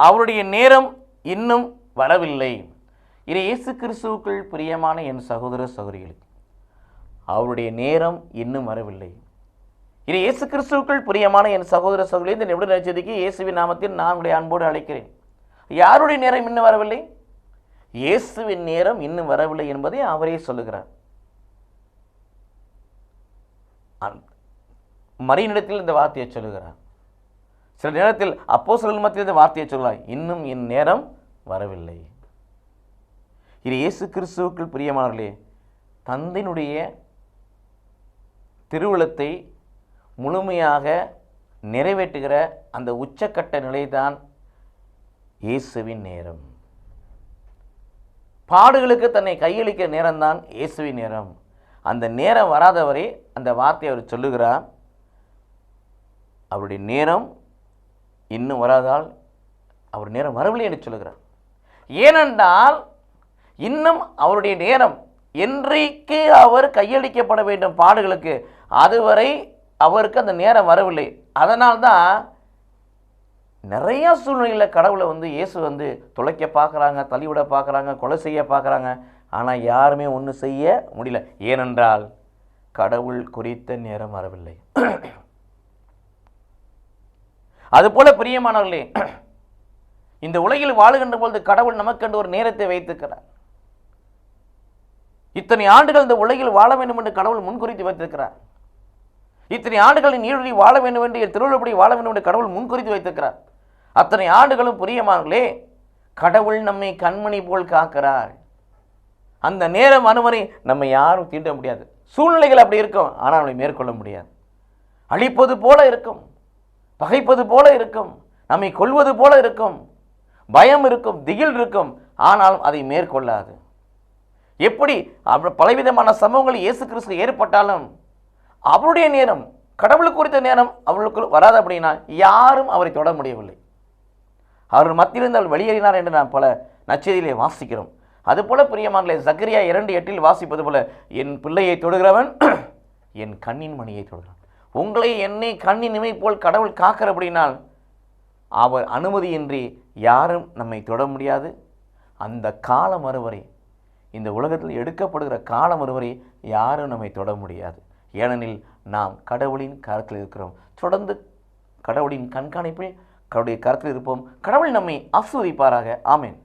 அவருடைய நேரம் இன்னும் வரவில்லை. இது இயேசு கிறிஸ்துவுக்குள் பிரியமான என் சகோதர சகோதரிகளுக்கு அவருடைய நேரம் இன்னும் வரவில்லை. இது இயேசு கிறிஸ்துவுக்குள் பிரியமான என் சகோதர சகோதரி இந்த நிமிட நிச்சயத்துக்கு இயேசுவின் நாமத்தில் நான் உடைய அன்போடு அழைக்கிறேன். யாருடைய நேரம் இன்னும் வரவில்லை? இயேசுவின் நேரம் இன்னும் வரவில்லை என்பதை அவரே சொல்லுகிறார். அந்த- இந்த வார்த்தையை சொல்லுகிறார். சில நேரத்தில் அப்போ மத்தியில் இந்த வார்த்தையை சொல்லலாம் இன்னும் என் நேரம் வரவில்லை. இது இயேசு கிறிஸ்துவுக்குள் பிரியமானவர்களே தந்தையினுடைய திருவுளத்தை முழுமையாக நிறைவேற்றுகிற அந்த உச்சக்கட்ட நிலைதான் இயேசுவின் நேரம். பாடுகளுக்கு தன்னை கையளிக்கிற நேரம்தான் இயேசுவின் நேரம். அந்த நேரம் வராதவரை அந்த வார்த்தையை அவர் சொல்லுகிறார். அவருடைய நேரம் இன்னும் வராதால் அவர் நேரம் வரவில்லை என்று சொல்லுகிறார். ஏனென்றால் இன்னும் அவருடைய நேரம் என்றைக்கு அவர் கையளிக்கப்பட வேண்டும் பாடுகளுக்கு அதுவரை அவருக்கு அந்த நேரம் வரவில்லை. அதனால்தான் நிறைய சூழ்நிலையில் கடவுளை வந்து இயேசு வந்து துளைக்க பார்க்குறாங்க தள்ளிவிட பார்க்குறாங்க கொலை செய்ய பார்க்குறாங்க. ஆனால் யாருமே ஒன்றும் செய்ய முடியல. ஏனென்றால் கடவுள் குறித்த நேரம் வரவில்லை. அதுபோல பிரியமானவர்களே இந்த உலகில் வாழுகின்ற பொழுது கடவுள் நமக்கென்று ஒரு நேரத்தை வைத்திருக்கிறார். இத்தனை ஆண்டுகள் இந்த உலகில் வாழ வேண்டும் என்று கடவுள் முன்குறித்து வைத்திருக்கிறார். இத்தனை ஆண்டுகள் நீரொழி வாழ வேண்டும் என்று திருவிழப்படி வாழ வேண்டும் என்று கடவுள் முன்குறித்து வைத்திருக்கிறார். அத்தனை ஆண்டுகளும் புரியமானங்களே கடவுள் நம்மை கண்மணி போல் காக்கிறார். அந்த நேரம் அனுமதி நம்ம யாரும் தீண்ட முடியாது. சூழ்நிலைகள் அப்படி இருக்கும் ஆனால் அவளை மேற்கொள்ள முடியாது. அழிப்பது போல இருக்கும். பகைப்பது போல இருக்கும் நம்மை கொல்வது போல இருக்கும் பயம் இருக்கும் திகில் இருக்கும் ஆனாலும் அதை மேற்கொள்ளாது. எப்படி? பலவிதமான சம்பவங்கள் இயேசு கிறிஸ்து ஏற்பட்டாலும் அவருடைய நேரம் கடவுளுக்கு குறித்த நேரம் அவளுக்கு வராது அப்படின்னா யாரும் அவரை தொட முடியவில்லை. அவர் மத்தியிலிருந்து அவர் வெளியேறினார் என்று நாம் பல நச்சதியிலே வாசிக்கிறோம். அதுபோல பிரியமானே சக்கரியா இரண்டு எட்டில் வாசிப்பது போல என் பிள்ளையை தொடுகிறவன் என் கண்ணின் மணியை தொடுகிறான். உங்களை என்னை கண்ணின் இமை போல் கடவுள் காக்கிறபடினால் அவர் அனுமதியின்றி யாரும் நம்மை தொட முடியாது. அந்த காலம் வருவரை. இந்த உலகத்தில் எடுக்கப்படுகிற காலம் வருவரை. யாரும் நம்மை தொட முடியாது. ஏனெனில் நாம் கடவுளின் கரத்தில் இருக்கிறோம். தொடர்ந்து கடவுளின் கண்காணிப்பில் கடவுளுடைய கரத்தில் இருப்போம். கடவுள் நம்மை ஆஸ்வதிப்பாராக ஆமேன்.